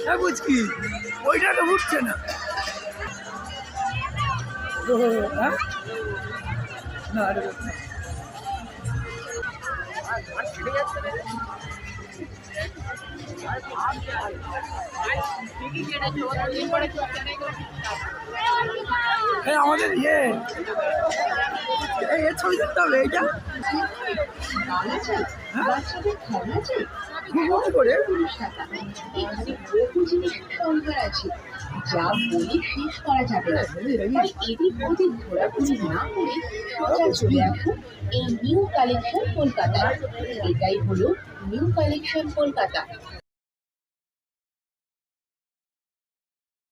হ্যাঁ বুঝকি ওইটা তো উঠছে না হ্যাঁ না। এই আমাদের ইয়ে। ছবি তুলতে হবে এইটা। ঘুমো করে। জিনিস সম্ভার আছে। যা বলে, শেষ করা যাবে না। তাই এদিক ওদিক ঘোরাঘুরি না করে সোজা চলে আসুন এই নিউ কালেকশন কলকাতা। এটাই হলো নিউ কালেকশন কলকাতা।